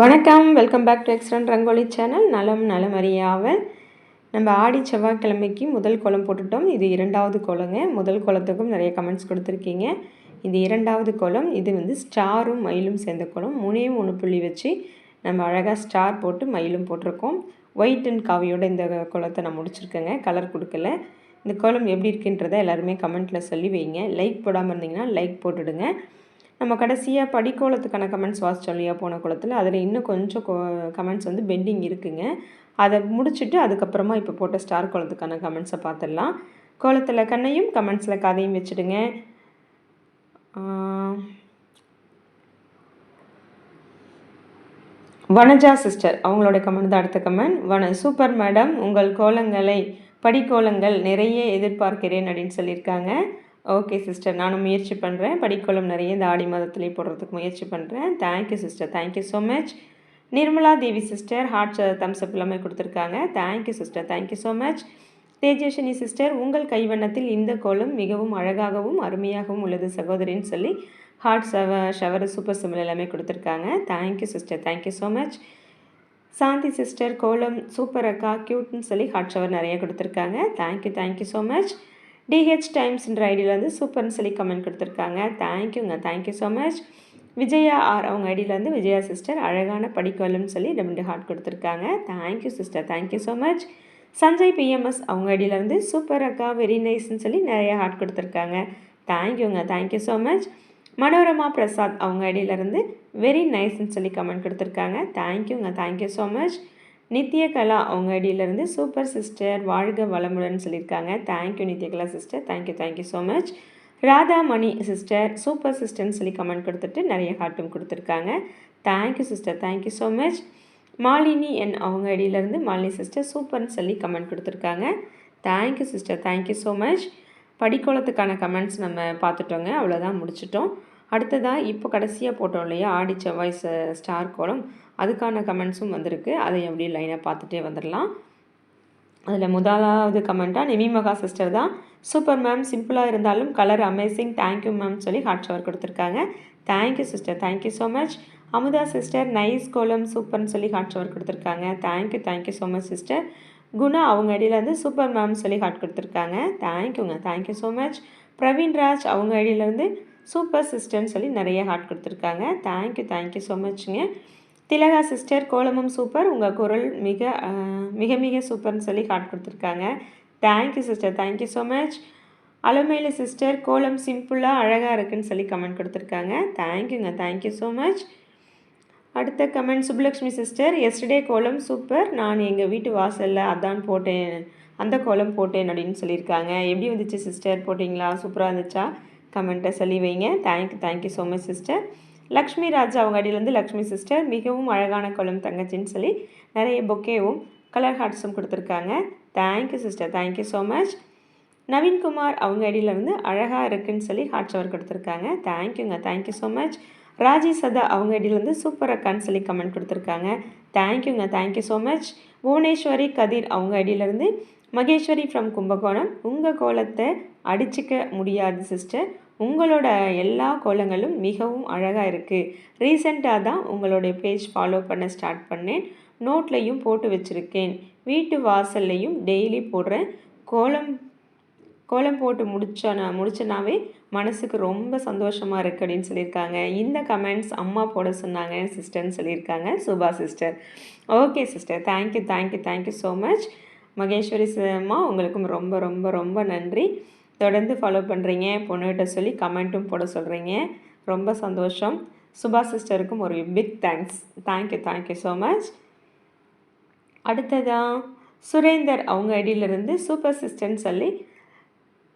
வணக்கம் welcome back to எக்ஸ்டன் rangoli channel நலம் நலமறியாவல் நம்ம ஆடி செவ்வாய்க்கிழமைக்கு முதல் கோலம் போட்டுட்டோம். இது இரண்டாவது கோலங்க. முதல் கோலத்துக்கும் நிறைய கமெண்ட்ஸ் கொடுத்துருக்கீங்க. இது இரண்டாவது கோலம் இது வந்து ஸ்டாரும் மயிலும் சேர்ந்த கோலம். மூணே மூணு புள்ளி வச்சு நம்ம அழகாக ஸ்டார் போட்டு மயிலும் போட்டிருக்கோம். ஒயிட் அண்ட் காவியோட இந்த கோலத்தை நான் முடிச்சிருக்கேங்க. கலர் கொடுக்கல. இந்த கோலம் எப்படி இருக்குன்றதை எல்லாருமே கமெண்ட்டில் சொல்லி வைங்க. லைக் போடாமல் இருந்தீங்கன்னா லைக் போட்டுடுங்க. நம்ம கடைசியாக படிக்கோலத்துக்கான கமெண்ட்ஸ் வாசித்தோம் இல்லையா போன கோலத்தில் அதில் இன்னும் கொஞ்சம் கமெண்ட்ஸ் வந்து பெண்டிங் இருக்குங்க. அதை முடிச்சுட்டு அதுக்கப்புறமா இப்போ போட்ட ஸ்டார் கோலத்துக்கான கமெண்ட்ஸை பார்த்துடலாம் கோலத்தில் கண்ணையும் கமெண்ட்ஸில் கதையும் வச்சுடுங்க. வனஜா சிஸ்டர் அவங்களோட கமெண்ட் தான் அடுத்த கமெண்ட் வன சூப்பர் மேடம் உங்கள் கோலங்களை படிக்கோலங்கள் நிறைய எதிர்பார்க்கிறேன் அப்படின்னு சொல்லியிருக்காங்க. ஓகே சிஸ்டர் நானும் முயற்சி பண்ணுறேன் படிக்கோளம் நிறைய இந்த ஆடி மாதத்துலேயே போடுறதுக்கு முயற்சி பண்ணுறேன் thank you sister thank you so much Nirmala Devi sister heart thumbs up எல்லாமே கொடுத்துருக்காங்க. Thank you sister thank you so much Tejeshini sister உங்கள் கைவண்ணத்தில் இந்த கோலம் மிகவும் அழகாகவும் அருமையாகவும் உள்ளது சகோதரின்னு சொல்லி ஹார்ட் சவ ஷவர் சூப்பர் சிம்பிள் எல்லாமே கொடுத்துருக்காங்க. Thank you sister thank you so much Shanti sister கோலம் சூப்பர் அக்கா க்யூட்னு சொல்லி ஹார்ட் ஷவர் நிறைய கொடுத்துருக்காங்க. Thank you thank you so much DH டைம்ஸ்ன்ற ஐடியில் வந்து சூப்பர்னு சொல்லி கமெண்ட் கொடுத்துருக்காங்க. தேங்க்யூங்க thank you so much Vijaya R அவங்க ஐடியில் வந்து விஜயா சிஸ்டர் அழகான படிக்கோலம்னு சொல்லி ரெண்டு ஹார்ட் கொடுத்துருக்காங்க. Thank you sister thank you so much Sanjay PMS அவங்க ஐடியில் வந்து சூப்பர் அக்கா வெரி நைஸ்ன்னு சொல்லி நிறைய ஹார்ட் கொடுத்துருக்காங்க. தேங்க்யூங்க thank you so much Manorama Prasad அவங்க ஐடியிலேருந்து வெரி நைஸ்ன்னு சொல்லி கமெண்ட் கொடுத்துருக்காங்க. தேங்க்யூங்க தேங்க்யூ ஸோ மச் நித்யகலா அவங்க ஐடியிலேருந்து சூப்பர் சிஸ்டர் வாழ்க வளமுடன் சொல்லியிருக்காங்க. Thank you Nithyakala sister thank you thank you so much Radha Mani sister super சிஸ்டர்னு சொல்லி கமெண்ட் கொடுத்துட்டு நிறைய ஹார்ட்டும் கொடுத்துருக்காங்க. Thank you sister thank you so much Malini N அவங்க ஐடியிலேருந்து மாலினி சிஸ்டர் சூப்பர்னு சொல்லி கமெண்ட் கொடுத்துருக்காங்க. Thank you sister thank you so much படிக்கோளத்துக்கான comments நம்ம பார்த்துட்டோங்க. அவ்வளோதான் முடிச்சிட்டோம். அடுத்ததாக இப்போ கடைசியாக போட்டோம் இல்லையா? ஆடி செவ்வாய் ஸ்டார் கோலம். அதுக்கான கமெண்ட்ஸும் வந்திருக்கு. அதை எப்படி லைனாக பார்த்துட்டே வந்துடலாம் அதில் முதலாவது கமெண்ட்டாக நிமி மகா சிஸ்டர் தான். சூப்பர் மேம் சிம்பிளாக இருந்தாலும் colour amazing thank you ma'am சொல்லி ஹாட் ஷவர் கொடுத்துருக்காங்க. Thank you sister thank you so much Amudha sister nice கோலம். சூப்பர்னு சொல்லி ஹாட் ஷவர் கொடுத்துருக்காங்க. Thank you thank you so much sister Guna அவங்க ஐடியில் வந்து சூப்பர் மேம் சொல்லி ஹாட் கொடுத்துருக்காங்க. தேங்க்யூங்க thank you so much Praveen Raj அவங்க ஐடியிலேருந்து சூப்பர் சிஸ்டர்னு சொல்லி நிறைய ஹார்ட் கொடுத்துருக்காங்க. Thank you thank you so மச்ங்க Thilaga sister கோலமும் சூப்பர் உங்கள் குரல் மிக மிக மிக சூப்பர்னு சொல்லி ஹார்ட் கொடுத்துருக்காங்க. Thank you sister thank you so much Alamelu sister கோலம் சிம்பிளாக அழகாக இருக்குன்னு சொல்லி கமெண்ட் கொடுத்துருக்காங்க. தேங்க்யூங்க தேங்க்யூ ஸோ மச் அடுத்த கமெண்ட் சுப்புலக்ஷ்மி சிஸ்டர் எஸ்டர்டே கோலம் சூப்பர் நான் எங்கள் வீட்டு வாசலில் அதான் போட்டேன். அந்த கோலம் போட்டேன் அப்படின்னு சொல்லியிருக்காங்க. எப்படி வந்துச்சு சிஸ்டர் போட்டிங்களா? சூப்பராக இருந்துச்சா? கமெண்ட்டை சொல்லி வைங்க. Thank you thank you so much sister Lakshmi Raja அவங்க அடியிலேருந்து லக்ஷ்மி சிஸ்டர் மிகவும் அழகான குளம் தங்கச்சின்னு சொல்லி நிறைய பொக்கேவும் கலர் ஹார்ட்ஸும் கொடுத்துருக்காங்க. Thank you sister thank you so much Naveenkumar அவங்க அடியிலேருந்து அழகாக இருக்குன்னு சொல்லி ஹார்ட் ஷவர் கொடுத்துருக்காங்க. தேங்க்யூங்க தேங்க்யூ ஸோ மச் ராஜி சதா அவங்க அடியிலேருந்து சூப்பர் அக்கான்னு சொல்லி கமெண்ட் கொடுத்துருக்காங்க. தேங்க்யூங்க thank you so much Bhuvaneswari Kathir அவங்க அடியிலேருந்து மகேஸ்வரி ஃப்ரம் கும்பகோணம். உங்கள் கோலத்தை அடிச்சிக்க முடியாது சிஸ்டர் உங்களோட எல்லா கோலங்களும் மிகவும் அழகாக இருக்குது ரீசெண்டாக தான் உங்களுடைய பேஜ் ஃபாலோ பண்ண ஸ்டார்ட் பண்ணேன். நோட்லையும் போட்டு வச்சுருக்கேன். வீட்டு வாசல்லையும் டெய்லி போடுறேன். கோலம் கோலம் போட்டு முடிச்சனா முடிச்சனாவே மனசுக்கு ரொம்ப சந்தோஷமாக இருக்குது அப்படின்னு சொல்லியிருக்காங்க. இந்த கமெண்ட்ஸ் அம்மா போட சொன்னாங்க சிஸ்டர்னு சொல்லியிருக்காங்க. Subha sister okay sister thank you thank you thank you so much Maheswari அம்மா உங்களுக்கும் ரொம்ப ரொம்ப ரொம்ப நன்றி. தொடர்ந்து ஃபாலோ பண்ணுறீங்க பொண்ணுகிட்ட சொல்லி கமெண்ட்டும் போட சொல்கிறீங்க ரொம்ப சந்தோஷம். சுபா சிஸ்டருக்கும் ஒரு big thanks thank you thank you so much அடுத்ததான் சுரேந்தர் அவங்க ஐடியிலிருந்து சூப்பர் சிஸ்டர்னு சொல்லி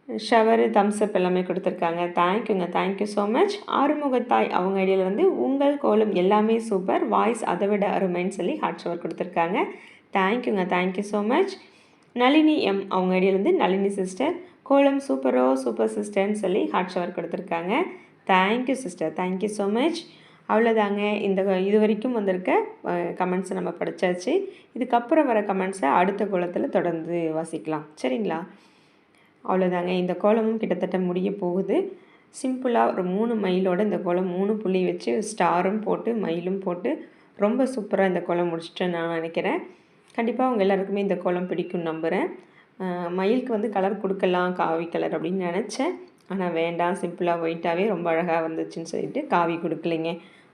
ஷவரு தம்ஸ்அப் எல்லாமே கொடுத்துருக்காங்க. தேங்க்யூங்க தேங்க்யூ ஸோ மச் ஆறுமுகத்தாய் அவங்க ஐடியிலேருந்து உங்கள் கோலம் எல்லாமே சூப்பர் வாய்ஸ் அதை விட அருமைன்னு சொல்லி ஹாட் ஷவர் கொடுத்துருக்காங்க. தேங்க்யூங்க thank you so much Nalini M அவங்க ஐடியிலேருந்து நளினி சிஸ்டர் கோலம் சூப்பரோ சூப்பர் சிஸ்டர்ன்னு சொல்லி ஹாட் ஷவர் கொடுத்துருக்காங்க. Thank you sister thank you so much அவ்வளோதாங்க இந்த இது வரைக்கும் வந்திருக்க கமெண்ட்ஸை நம்ம படித்தாச்சு இதுக்கப்புறம் வர கமெண்ட்ஸை அடுத்த கோலத்தில் தொடர்ந்து வாசிக்கலாம். சரிங்களா? அவ்வளோதாங்க இந்த கோலமும் கிட்டத்தட்ட முடிய போகுது. சிம்பிளாக ஒரு மூணு மயிலோட இந்த கோலம் மூணு புள்ளி வச்சு ஸ்டாரும் போட்டு மயிலும் போட்டு ரொம்ப சூப்பராக இந்த கோலம் முடிச்சிட்டேன் நான் நினைக்கிறேன். கண்டிப்பாக அவங்க எல்லாருக்குமே இந்த கோலம் பிடிக்கும் நம்புகிறேன் மயிலுக்கு வந்து கலர் கொடுக்கலாம் காவி கலர் அப்படின்னு நினச்சேன். ஆனால் வேண்டாம் சிம்பிளாக ஒயிட்டாகவே ரொம்ப அழகாக வந்துச்சுன்னு சொல்லிட்டு காவி கொடுக்கலைங்க.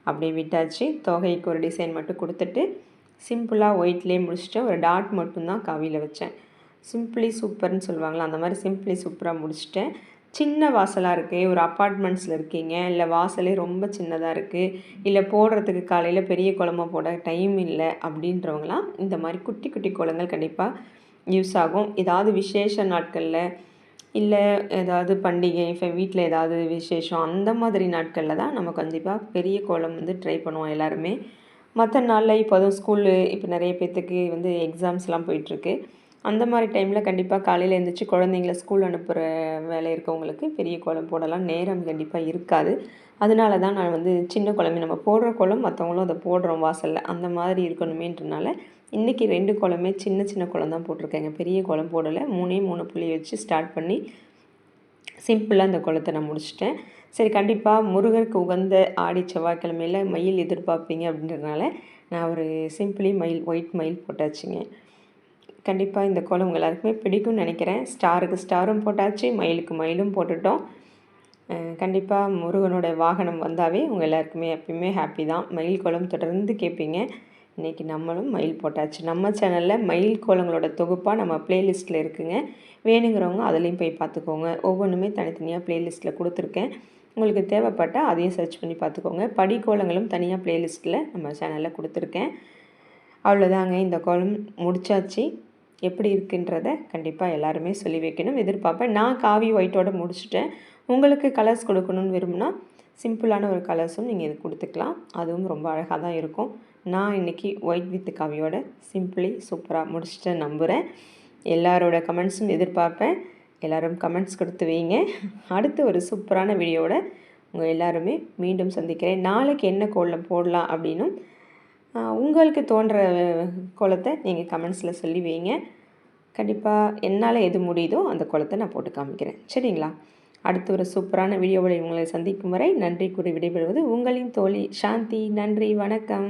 அப்படி விட்டாச்சு. தொகைக்கு ஒரு டிசைன் மட்டும் கொடுத்துட்டு சிம்பிளாக ஒயிட்லேயே முடிச்சுட்டு ஒரு டாட் மட்டும்தான் காவியில் வச்சேன். சிம்பிளி சூப்பர்னு சொல்லுவாங்களா அந்த மாதிரி சிம்பிளி சூப்பராக முடிச்சிட்டேன். சின்ன வாசலாக இருக்குது ஒரு அப்பார்ட்மெண்ட்ஸில் இருக்கீங்க. இல்லை வாசலே ரொம்ப சின்னதாக இருக்குது இல்லை போடுறதுக்கு காலையில் பெரிய குளமாக போட டைம் இல்லை அப்படின்றவங்களாம் இந்த மாதிரி குட்டி குட்டி குளங்கள் கண்டிப்பாக யூஸ் ஆகும். ஏதாவது விசேஷ நாட்களில் இல்லை ஏதாவது பண்டிகை இப்போ வீட்டில் ஏதாவது விசேஷம் அந்த மாதிரி நாட்களில் தான் நம்ம கண்டிப்பாக பெரிய கோலம் வந்து ட்ரை பண்ணுவோம் எல்லாருமே. மற்ற நாளில் இப்போ அதுவும் ஸ்கூலு இப்போ நிறைய பேர்த்துக்கு வந்து எக்ஸாம்ஸ்லாம் போயிட்டுருக்கு. அந்த மாதிரி டைமில் கண்டிப்பாக காலையில் எழுந்திரிச்சு குழந்தைங்கள ஸ்கூல் அனுப்புகிற வேலை இருக்கவங்களுக்கு பெரிய கோலம் போடலாம். நேரம் கண்டிப்பாக இருக்காது. அதனால தான் நான் வந்து சின்ன குழம்பு நம்ம போடுற குளம் மற்றவங்களும் அதை போடுறோம் வாசலில். அந்த மாதிரி இருக்கணுமேன்றனால இன்றைக்கி ரெண்டு குளமே சின்ன சின்ன குளம் தான் போட்டிருக்கேங்க. பெரிய குளம் போடலை. மூணே மூணு புள்ளி வச்சு ஸ்டார்ட் பண்ணி சிம்பிளாக அந்த குளத்தை நான் முடிச்சிட்டேன். சரி கண்டிப்பாக முருகருக்கு உகந்த ஆடி செவ்வாய்க்கிழமையில் மயில் எதிர்பார்ப்பீங்க அப்படின்றதுனால நான் ஒரு சிம்பிளி மயில் ஒயிட் மயில் போட்டாச்சுங்க. கண்டிப்பாக இந்த குளம் உங்கள் எல்லாருக்குமே பிடிக்கும்னு நினைக்கிறேன். ஸ்டாருக்கு ஸ்டாரும் போட்டாச்சு மயிலுக்கு மயிலும் போட்டுட்டோம். கண்டிப்பாக முருகனோட வாகனம் வந்தாவே உங்கள் எல்லாருக்குமே எப்பயுமே ஹாப்பி தான். மயில் குளம் தொடர்ந்து கேட்பீங்க. இன்றைக்கி நம்மளும் மயில் போட்டாச்சு. நம்ம சேனலில் மயில் கோலங்களோட தொகுப்பாக நம்ம ப்ளேலிஸ்ட்டில் இருக்குங்க. வேணுங்கிறவங்க அதுலேயும் போய் பார்த்துக்கோங்க ஒவ்வொன்றுமே தனித்தனியாக ப்ளேலிஸ்ட்டில் கொடுத்துருக்கேன். உங்களுக்கு தேவைப்பட்டால் அதையும் சர்ச் பண்ணி பார்த்துக்கோங்க படி கோலங்களும் தனியாக ப்ளேலிஸ்ட்டில் நம்ம சேனலில் கொடுத்துருக்கேன். அவ்வளோதாங்க இந்த கோலம் முடிச்சாச்சு. எப்படி இருக்குன்றத கண்டிப்பாக எல்லாருமே சொல்லி வைக்கணும். எதிர்பார்ப்பேன். நான் காவி ஒயிட்டோட முடிச்சுட்டேன். உங்களுக்கு கலர்ஸ் கொடுக்கணும்னு விரும்புனா சிம்பிளான ஒரு கலர்ஸும் நீங்கள் இது கொடுத்துக்கலாம். அதுவும் ரொம்ப அழகாக தான் இருக்கும். நான் இன்றைக்கி ஒயிட் வித் காவியோட சிம்பிளி சூப்பராக முடிச்சுட்டு நம்புகிறேன் எல்லாரோட கமெண்ட்ஸும் எதிர்பார்ப்பேன். எல்லோரும் கமெண்ட்ஸ் கொடுத்து வைங்க. அடுத்து ஒரு சூப்பரான வீடியோட உங்கள் எல்லாருமே மீண்டும் சந்திக்கிறேன். நாளைக்கு என்ன கோலம் போடலாம் அப்படின்னும் உங்களுக்கு தோன்ற கோலத்தை நீங்கள் கமெண்ட்ஸில் சொல்லி வைங்க. கண்டிப்பாக என்னால் எது முடியுதோ அந்த குளத்தை நான் போட்டு காமிக்கிறேன். சரிங்களா? அடுத்து ஒரு சூப்பரான வீடியோவில் உங்களை சந்திக்கும் வரை நன்றி கூறி விடைபெறுவது உங்களின் தோழி சாந்தி நன்றி வணக்கம்.